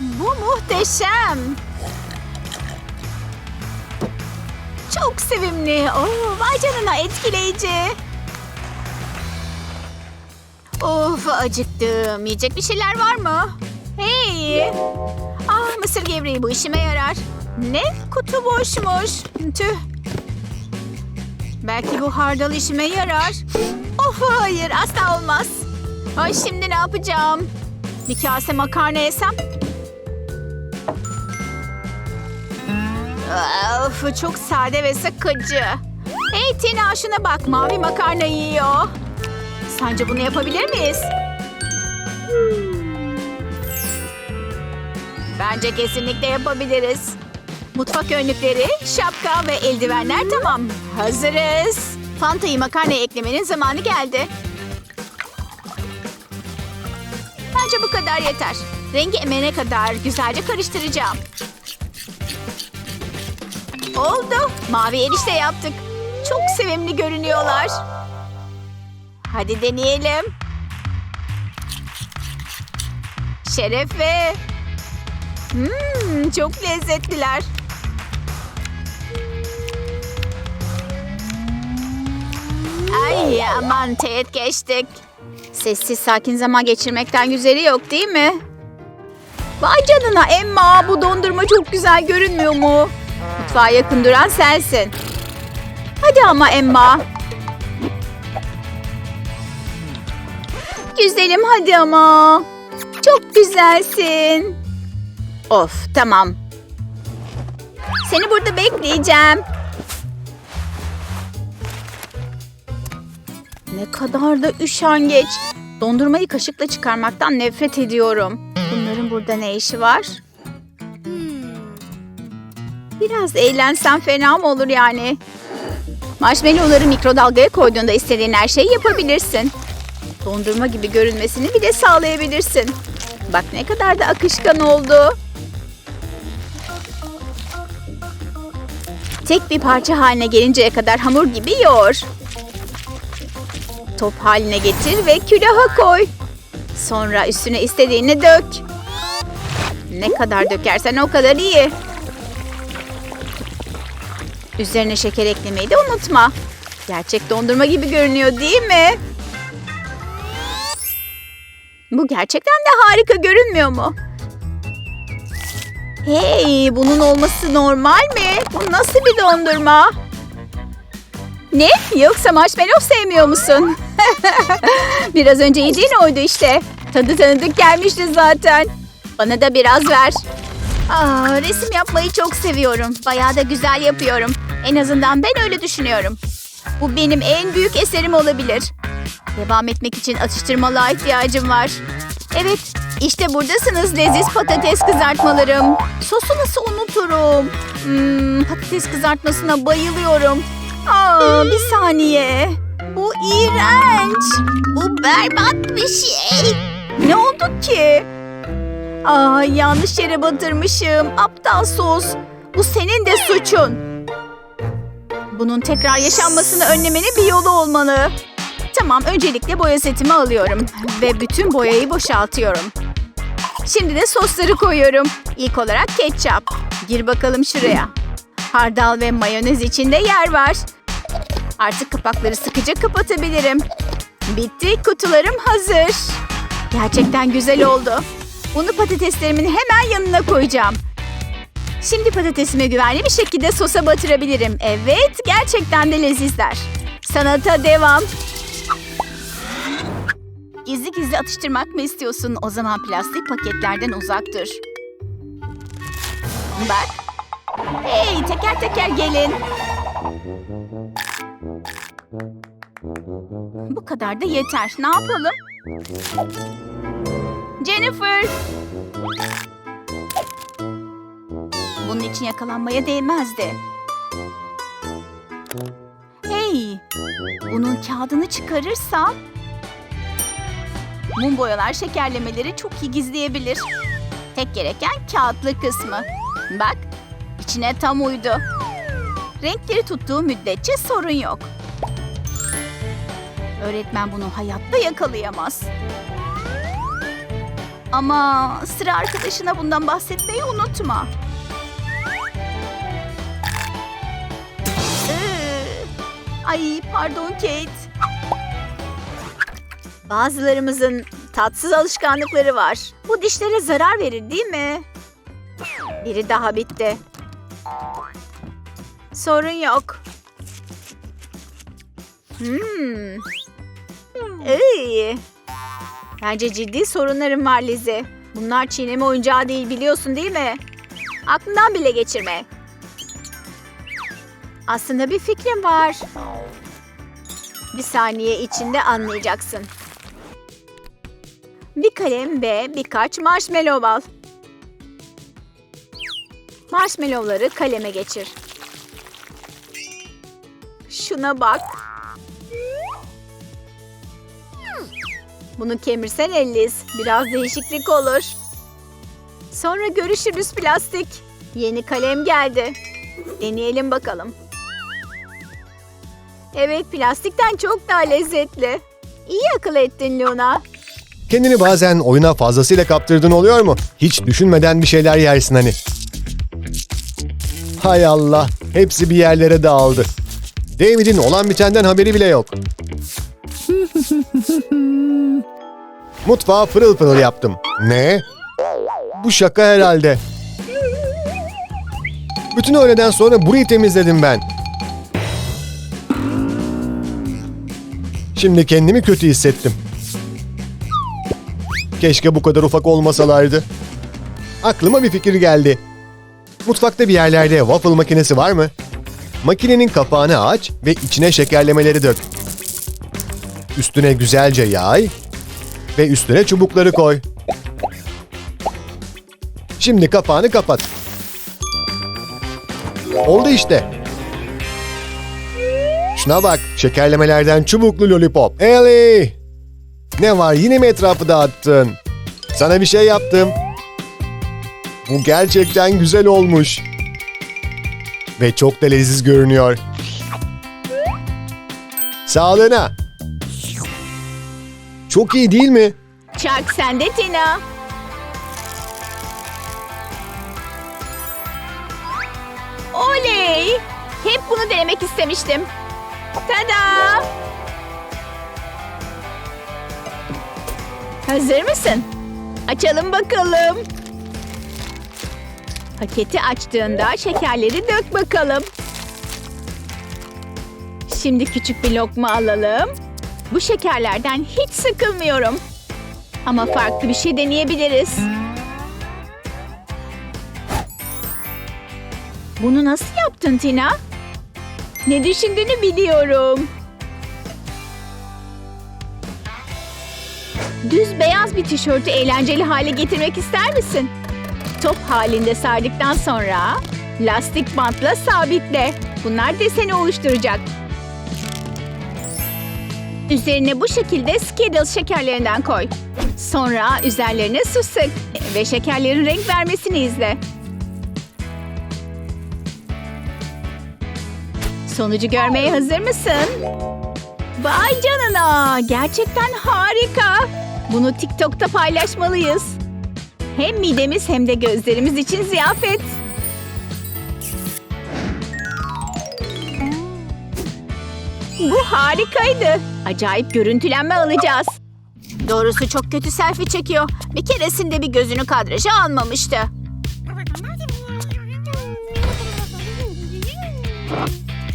Bu muhteşem. Çok sevimli. Oo, vay canına etkileyici. Of acıktım. Yiyecek bir şeyler var mı? Hey. Ah mısır gevreği bu işime yarar. Ne? Kutu boşmuş. Tüh. Belki bu hardal işime yarar. Of hayır asla olmaz. Ay şimdi ne yapacağım? Bir kase makarna yesem? Of çok sade ve sıkıcı. Hey Tina şuna bak mavi makarna yiyor. Sence bunu yapabilir miyiz? Bence kesinlikle yapabiliriz. Mutfak önlükleri, şapka ve eldivenler tamam. Hazırız. Fanta'yı makarnaya eklemenin zamanı geldi. Bence bu kadar yeter. Rengi emene kadar güzelce karıştıracağım. Oldu. Mavi erişte yaptık. Çok sevimli görünüyorlar. Hadi deneyelim. Şerefe. Hmm, çok lezzetliler. Ay aman teğet geçtik. Sessiz sakin zaman geçirmekten güzeli yok değil mi? Vay canına Emma bu dondurma çok güzel görünmüyor mu? Mutfağa yakın duran sensin. Hadi ama Emma. Güzelim hadi ama. Çok güzelsin. Of tamam. Seni burada bekleyeceğim. Ne kadar da üşengeç. Dondurmayı kaşıkla çıkarmaktan nefret ediyorum. Bunların burada ne işi var? Biraz eğlensen fena mı olur yani? Marshmallowları mikrodalgaya koyduğunda istediğin her şeyi yapabilirsin. Dondurma gibi görünmesini bir de sağlayabilirsin. Bak ne kadar da akışkan oldu. Tek bir parça haline gelinceye kadar hamur gibi yoğur. Top haline getir ve külaha koy. Sonra üstüne istediğini dök. Ne kadar dökersen o kadar iyi. Üzerine şeker eklemeyi de unutma. Gerçek dondurma gibi görünüyor değil mi? Bu gerçekten de harika görünmüyor mu? Hey, bunun olması normal mi? Bu nasıl bir dondurma? Ne? Yoksa marshmallow sevmiyor musun? biraz önce yediğin oydu işte. Tadı tanıdık gelmişti zaten. Bana da biraz ver. Aa, resim yapmayı çok seviyorum. Bayağı da güzel yapıyorum. En azından ben öyle düşünüyorum. Bu benim en büyük eserim olabilir. Devam etmek için atıştırmalığa ihtiyacım var. Evet, işte buradasınız leziz patates kızartmalarım. Sosu nasıl unuturum? Hmm, patates kızartmasına bayılıyorum. Aa, bir saniye. Bu iğrenç. Bu berbat bir şey. Ne oldu ki? Aa, yanlış yere batırmışım. Aptal sos. Bu senin de suçun. Bunun tekrar yaşanmasını önlemenin bir yolu olmalı. Tamam, öncelikle boya setimi alıyorum. Ve bütün boyayı boşaltıyorum. Şimdi de sosları koyuyorum. İlk olarak ketçap. Gir bakalım şuraya. Hardal ve mayonez için de yer var. Artık kapakları sıkıca kapatabilirim. Bitti, kutularım hazır. Gerçekten güzel oldu. Bunu patateslerimin hemen yanına koyacağım. Şimdi patatesimi güvenli bir şekilde sosa batırabilirim. Evet, gerçekten de lezizler. Sanata devam. Gizli gizli atıştırmak mı istiyorsun? O zaman plastik paketlerden uzak dur. Bak. Hey, teker teker gelin. Bu kadar da yeter. Ne yapalım? Jennifer! Bunun için yakalanmaya değmezdi. Hey! Bunun kağıdını çıkarırsam... Mum boyalar şekerlemeleri çok iyi gizleyebilir. Tek gereken kağıtlı kısmı. Bak, içine tam uydu. Renkleri tuttuğu müddetçe sorun yok. Öğretmen bunu hayatta yakalayamaz. Ama sıra arkadaşına bundan bahsetmeyi unutma. Ay pardon Kate. Bazılarımızın tatsız alışkanlıkları var. Bu dişlere zarar verir değil mi? Biri daha bitti. Sorun yok. Hmm. İyi. Bence ciddi sorunlarım var Lizzie. Bunlar çiğneme oyuncağı değil biliyorsun değil mi? Aklından bile geçirme. Aslında bir fikrim var. Bir saniye içinde anlayacaksın. Bir kalem ve birkaç marshmallow al. Marshmallowları kaleme geçir. Şuna bak. Bunu kemirsen Ellis. Biraz değişiklik olur. Sonra görüşürüz plastik. Yeni kalem geldi. Deneyelim bakalım. Evet plastikten çok daha lezzetli. İyi akıl ettin Luna. Kendini bazen oyuna fazlasıyla kaptırdın oluyor mu? Hiç düşünmeden bir şeyler yersin hani. Hay Allah, hepsi bir yerlere dağıldı. David'in olan bitenden haberi bile yok. Mutfağı pırıl pırıl yaptım. Ne? Bu şaka herhalde. Bütün öğleden sonra burayı temizledim ben. Şimdi kendimi kötü hissettim. Keşke bu kadar ufak olmasalardı. Aklıma bir fikir geldi. Mutfakta bir yerlerde waffle makinesi var mı? Makinenin kapağını aç ve içine şekerlemeleri dök. Üstüne güzelce yay ve üstüne çubukları koy. Şimdi kapağını kapat. Oldu işte. Şuna bak, şekerlemelerden çubuklu lollipop. Ellie! Ne var yine mi etrafı dağıttın? Sana bir şey yaptım. Bu gerçekten güzel olmuş. Ve çok da leziz görünüyor. Sağlığına. Çok iyi değil mi? Çark sende Tina. Oley! Hep bunu denemek istemiştim. Tada! Hazır mısın? Açalım bakalım. Paketi açtığında şekerleri dök bakalım. Şimdi küçük bir lokma alalım. Bu şekerlerden hiç sıkılmıyorum. Ama farklı bir şey deneyebiliriz. Bunu nasıl yaptın Tina? Ne düşündüğünü biliyorum. Düz beyaz bir tişörtü eğlenceli hale getirmek ister misin? Top halinde sardıktan sonra lastik bantla sabitle. Bunlar deseni oluşturacak. Üzerine bu şekilde Skittles şekerlerinden koy. Sonra üzerlerine su sık ve şekerlerin renk vermesini izle. Sonucu görmeye hazır mısın? Vay canına! Gerçekten harika! Bunu TikTok'ta paylaşmalıyız. Hem midemiz hem de gözlerimiz için ziyafet. Bu harikaydı. Acayip görüntülenme alacağız. Doğrusu çok kötü selfie çekiyor. Bir keresinde bir gözünü kadraja almamıştı.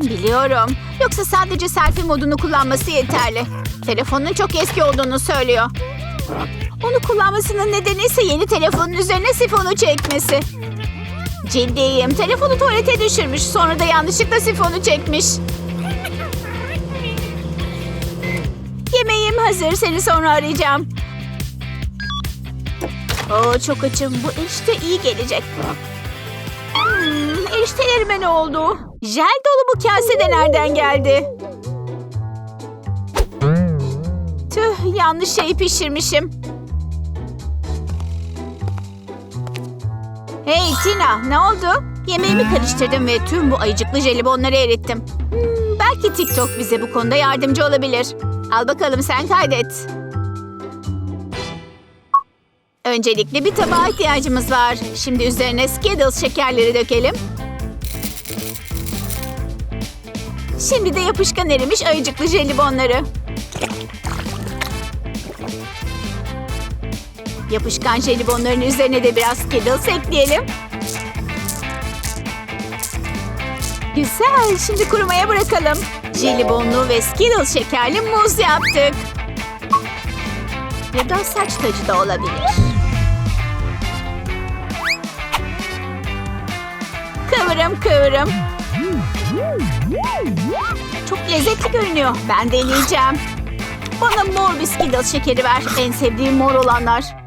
Biliyorum. Yoksa sadece selfie modunu kullanması yeterli. Telefonun çok eski olduğunu söylüyor. Onu kullanmasının nedeni ise yeni telefonun üzerine sifonu çekmesi. Ciddiyim. Telefonu tuvalete düşürmüş. Sonra da yanlışlıkla sifonu çekmiş. Yemeğim hazır. Seni sonra arayacağım. Oo, çok açım. Bu erişte iyi gelecek. Hmm, eriştelerime ne oldu? Jel dolu bu kase de nereden geldi? Tüh yanlış şeyi pişirmişim. Hey Tina ne oldu? Yemeğimi karıştırdım ve tüm bu ayıcıklı jelibonları erittim. Hmm, belki TikTok bize bu konuda yardımcı olabilir. Al bakalım sen kaydet. Öncelikle bir tabağa ihtiyacımız var. Şimdi üzerine Skittles şekerleri dökelim. Şimdi de yapışkan erimiş ayıcıklı jelibonları. Yapışkan jelibonların üzerine de biraz Skittles ekleyelim. Güzel. Şimdi kurumaya bırakalım. Jelibonlu ve Skittles şekerli muz yaptık. Ya da saç tacı da olabilir. Kıvırım kıvırım. Çok lezzetli görünüyor. Ben deneyeceğim. Bana mor bir Skittles şekeri ver. En sevdiğim mor olanlar.